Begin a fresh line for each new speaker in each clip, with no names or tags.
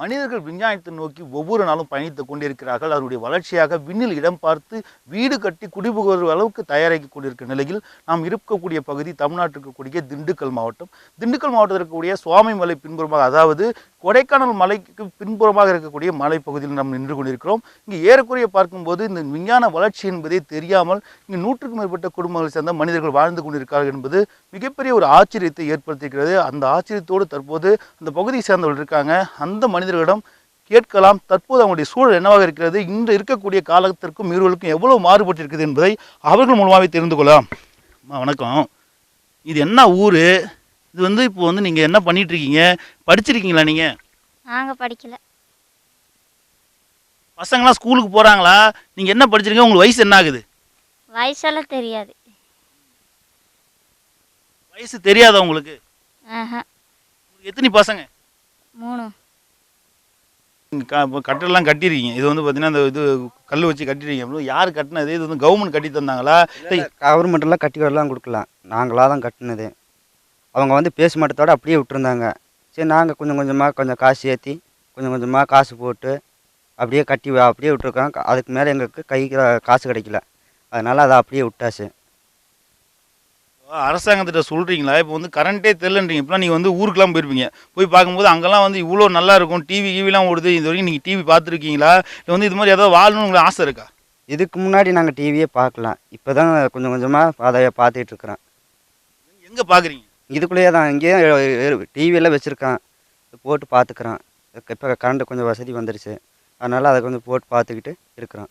மனிதர்கள் விஞ்ஞானத்தை நோக்கி ஒவ்வொரு நாளும் பயணித்துக் கொண்டிருக்கிறார்கள். அதனுடைய வளர்ச்சியாக விண்ணில் இடம் பார்த்து வீடு கட்டி குடிபுகிற அளவுக்கு தயாராகி கொண்டிருக்கிற நிலையில் நாம் இருக்கக்கூடிய பகுதி தமிழ்நாட்டில் இருக்கக்கூடிய திண்டுக்கல் மாவட்டம். திண்டுக்கல் மாவட்டத்தில் இருக்கக்கூடிய சுவாமி மலை பின்புறமாக அதாவது கொடைக்கானல் மலைக்கு பின்புறமாக இருக்கக்கூடிய மலைப்பகுதியில் நாம் நின்று கொண்டிருக்கிறோம். இங்கே ஏறக்குறைய பார்க்கும்போது இந்த விஞ்ஞான வளர்ச்சி என்பதே தெரியாமல் இங்கு நூற்றுக்கும் மேற்பட்ட குடும்பங்களை சேர்ந்த மனிதர்கள் வாழ்ந்து கொண்டிருக்கிறார்கள் என்பது மிகப்பெரிய ஒரு ஆச்சரியத்தை ஏற்படுத்தியிருக்கிறது. அந்த ஆச்சரியத்தோடு தற்போது அந்த பகுதியை சேர்ந்தவர்கள் இருக்காங்க. அந்த மனிதர்களிடம் கேட்கலாம். தற்போது அவங்களுடைய சூழல் என்னவாக இருக்கிறது? இன்று இருக்கக்கூடிய காலத்திற்கும் இவர்களுக்கும் எவ்வளவு மாறுபட்டு இருக்குது என்பதை அவர்கள் மூலமாகவே தெரிந்து கொள்ளலாம். வணக்கம். இது என்ன ஊர்? இது வந்து இப்போ வந்து நீங்கள் என்ன பண்ணிட்டு இருக்கீங்க படிச்சிருக்கீங்களா நீங்கள்
நாங்கள் படிக்கல.
பசங்களாம் ஸ்கூலுக்கு போகிறாங்களா நீங்கள் என்ன படிச்சிருக்கீங்க? உங்களுக்கு வயசு என்ன ஆகுது?
வயசெல்லாம் தெரியாது.
வயசு தெரியாதா உங்களுக்கு? எத்தனை பசங்க?
மூணு.
நீங்கள் க இப்போ கட்டெல்லாம் கட்டிருக்கீங்க. இது வந்து பார்த்தீங்கன்னா இந்த இது கல் வச்சு கட்டிருக்கீங்க. யார் கட்டினது? இது வந்து கவர்மெண்ட் கட்டி தந்தாங்களா? இல்லை
கவர்மெண்ட்டெல்லாம் கட்டி வரலாம் கொடுக்கலாம். நாங்களாக தான் கட்டினது. அவங்க வந்து பேச மாட்டத்தோட அப்படியே விட்டுருந்தாங்க. சரி நாங்கள் கொஞ்சம் கொஞ்சமாக கொஞ்சம் காசு ஏற்றி கொஞ்சம் கொஞ்சமாக காசு போட்டு அப்படியே கட்டி அப்படியே விட்டுருக்கோம். அதுக்கு மேலே எங்களுக்கு கைக்கு காசு கிடைக்கல. அதனால் அதை அப்படியே விட்டாச்சு.
அரசாங்கத்திட்ட சொல்கிறீங்களா இப்போ வந்து கரண்ட்டே தெரிலன்றீங்க இப்போலாம் நீங்கள் வந்து ஊருக்குலாம் போயிருப்பீங்க. போய் பார்க்கும்போது அங்கெல்லாம் வந்து இவ்வளோ நல்லா இருக்கும். டிவி கிவிலாம் ஓடுது. இது வரைக்கும் நீங்கள் டிவி பார்த்துருக்கீங்களா? இல்லை வந்து இது மாதிரி ஏதாவது வாழணும்னு உங்களுக்கு ஆசை இருக்கா?
இதுக்கு முன்னாடி நாங்கள் டிவியே பார்க்கலாம் இப்போ தான் கொஞ்சம் கொஞ்சமாக அதை பார்த்துட்டு இருக்கிறோம்.
எங்கே பார்க்குறீங்க?
இதுக்குள்ளேயே தான் இங்கேயே டிவியெல்லாம் வச்சுருக்கான். போட்டு பார்த்துக்குறான். இப்போ கரண்ட் கொஞ்சம் வசதி வந்துருச்சு. அதனால் அதை கொஞ்சம் போட்டு பார்த்துக்கிட்டு
இருக்கிறான்.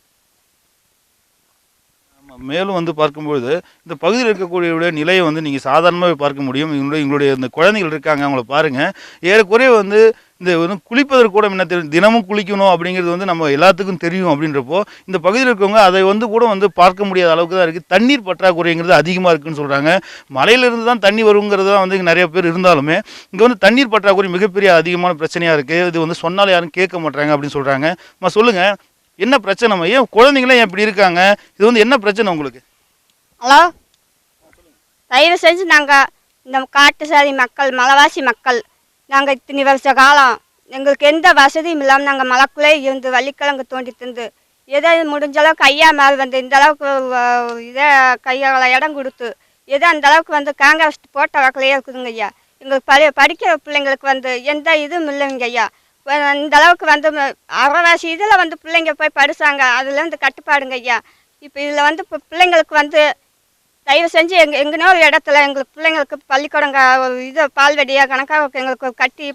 மேலும் வந்து பார்க்கும்பொழுது இந்த பகுதியில் இருக்கக்கூடிய நிலையை வந்து நீங்கள் சாதாரணமாக பார்க்க முடியும். எங்களுடைய எங்களுடைய இந்த குழந்தைகள் இருக்காங்க அவங்கள பாருங்கள் ஏறக்குறைய வந்து இந்த வந்து குளிப்பதற்கு கூட என்ன தெரியும் தினமும் குளிக்கணும் அப்படிங்கிறது வந்து நம்ம எல்லாத்துக்கும் தெரியும் அப்படின்றப்போ இந்த பகுதியில் இருக்கவங்க அதை வந்து கூட வந்து பார்க்க முடியாத அளவுக்கு தான் இருக்குது தண்ணீர் பற்றாக்குறைங்கிறது அதிகமாக இருக்குன்னு சொல்கிறாங்க மலையிலிருந்து தான் தண்ணி வருங்கிறது தான் வந்து நிறைய பேர் இருந்தாலுமே இங்கே வந்து தண்ணீர் பற்றாக்குறை மிகப்பெரிய அதிகமான பிரச்சனையாக இருக்குது இது வந்து சொன்னால் யாரும் கேட்க மாட்டாங்க அப்படின்னு சொல்கிறாங்க நம்ம சொல்லுங்கள் என்ன பிரச்சனை ஏன் குழந்தைங்களே ஏன் இப்படி இருக்காங்க? இது வந்து என்ன பிரச்சனை உங்களுக்கு?
ஹலோ? தயவு செஞ்சு நாங்கள் இந்த காட்டு சாதி மக்கள் மலைவாசி மக்கள் நாங்கள் இத்தனை வருஷ காலம் எங்களுக்கு எந்த வசதியும் இல்லாமல் நாங்கள் மலைக்குள்ளே இருந்து வள்ளிக்கிழங்கு தோண்டி தந்து ஏதோ முடிஞ்ச அளவுக்கு ஐயா மேல் வந்து இந்த அளவுக்கு இதை கையால் இடம் கொடுத்து ஏதோ அந்த அளவுக்கு வந்து காங்கிரஸ் போட்ட வாக்கிலேயே இருக்குதுங்க ஐயா. எங்களுக்கு படி படிக்கிற பிள்ளைங்களுக்கு வந்து எந்த இதுவும் இல்லைங்க ஐயா. இந்த அளவுக்கு வந்து ம- அரைவாசி இதில் வந்து பிள்ளைங்க போய் படிச்சாங்க அதுலேருந்து கட்டுப்பாடுங்க ஐயா. இப்போ இதில் வந்து இப்போ பிள்ளைங்களுக்கு வந்து தயவு செஞ்சு எங்க எங்கனோ ஒரு இடத்துல எங்களுக்கு பிள்ளைங்களுக்கு பள்ளிக்கூடம் க- ஒரு இது பால்வெடியாக கணக்காக எங்களுக்கு கட்டி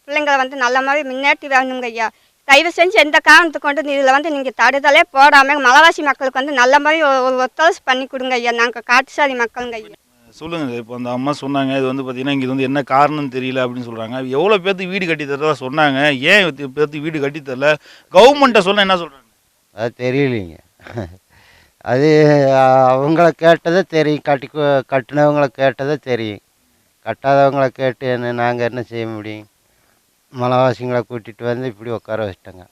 பிள்ளைங்களை வந்து நல்ல மாதிரி முன்னேற்றி வேணுங்க ஐயா. தயவு செஞ்சு எந்த காரணத்தை கொண்டு இதில் வந்து நீங்கள் தடுதலே போடாமல் மலைவாசி மக்களுக்கு வந்து நல்ல மாதிரி ஒரு ஒத்துழைப்பு பண்ணி கொடுங்க ஐயா. நாங்கள் காட்டுசாதி மக்களுங்க ஐயா.
சொல்லுங்க இப்போ அந்த அம்மா சொன்னாங்க இது வந்து பார்த்தீங்கன்னா இங்கே வந்து என்ன காரணம் தெரியல அப்படின்னு சொல்கிறாங்க எவ்வளோ பேர்த்துக்கு வீடு கட்டி தரதா சொன்னாங்க. ஏன் பேர்த்துக்கு வீடு கட்டி தரல? கவர்மெண்ட்டை சொன்னால் என்ன சொல்கிறாங்க
அது தெரியலைங்க. அது அவங்கள கேட்டதே தெரியும். கட்டி கட்டினவங்கள கேட்டதே தெரியும். கட்டாதவங்கள கேட்டு என்ன நாங்கள் என்ன செய்ய முடியும்? மலைவாசிங்களை கூட்டிகிட்டு வந்து இப்படி உட்கார வச்சிட்டோங்க.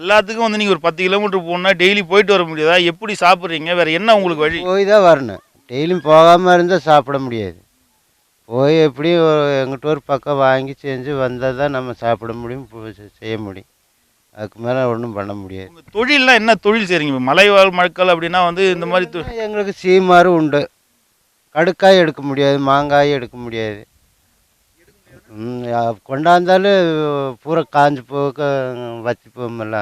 எல்லாத்துக்கும் வந்து நீங்கள் ஒரு பத்து கிலோமீட்டர் போகணுன்னா டெய்லி போயிட்டு வர முடியாதா? எப்படி சாப்பிட்றீங்க? வேறு என்ன உங்களுக்கு வழி?
போய் தான் வரணும். டெய்லியும் போகாமல் இருந்தால் சாப்பிட முடியாது. போய் எப்படியும் எங்கிட்ட ஒரு பக்கம் வாங்கி செஞ்சு வந்தால் தான் நம்ம சாப்பிட முடியும் செய்ய முடியும். அதுக்கு மேலே ஒன்றும் பண்ண முடியாது.
தொழில்லாம் என்ன தொழில் செய்கிறீங்க இப்போ மலைவாழ் மக்கள் அப்படின்னா வந்து இந்த மாதிரி தொ-
எங்களுக்கு சீமாறு உண்டு. கடுக்காய் எடுக்க முடியாது மாங்காய் எடுக்க முடியாது. ம், அ- கொண்டாந்தாலும் பூரா காஞ்சு போக வச்சு போகுமில்ல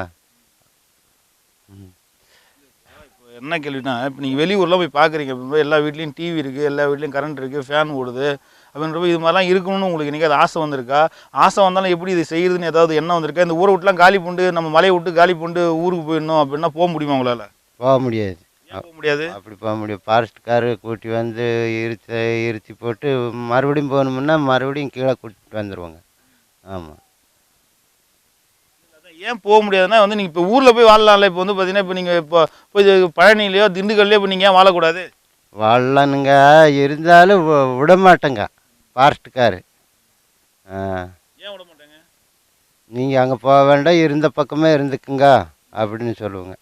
இப்போ என்ன கேள்வினா இப்போ நீங்கள் வெளியூர்லாம் போய் பார்க்குறீங்க இப்போ எல்லா வீட்லேயும் டிவி இருக்குது எல்லா வீட்லேயும் கரண்ட் இருக்குது ஃபேன் ஓடுது. அப்படின்றப்ப இது மாதிரிலாம் இருக்கணும்னு உங்களுக்கு இன்றைக்கி அது ஆசை வந்திருக்கா? ஆசை வந்தாலும் எப்படி இது செய்யுதுன்னு ஏதாவது எண்ணம் வந்திருக்கா? இந்த ஊரை விட்டுலாம் காலி புண்டு நம்ம மலையை விட்டு காலி புண்டு ஊருக்கு போயிடணும் அப்படின்னா போக முடியுமா உங்களால்?
போக முடியாது.
போக முடியாது?
அப்படி போக முடியும் ஃபாரஸ்ட்காரு கூட்டி வந்து இருத்தி இருத்தி போட்டு மறுபடியும் போகணுமுன்னா மறுபடியும் கீழே கூட்டிட்டு வந்துடுவாங்க ஆமாம்
ஏன் போக முடியாதுன்னா வந்து நீங்கள் இப்போ ஊரில் போய் வாழலாம்ல. இப்போ வந்து பார்த்தீங்கன்னா இப்போ நீங்கள் இப்போ இப்போ பழனிலையோ திண்டுக்கல்லையோ இப்போ நீங்கள் ஏன் வாழக்கூடாது?
வாழலானுங்க. இருந்தாலும் விட மாட்டேங்க ஃபாரஸ்ட்டுக்காரு ஆ.
ஏன் விட மாட்டாங்க?
நீங்கள் அங்கே போக வேண்டாம் இருந்த பக்கமே இருந்துக்குங்க அப்படின்னு சொல்லுவாங்க.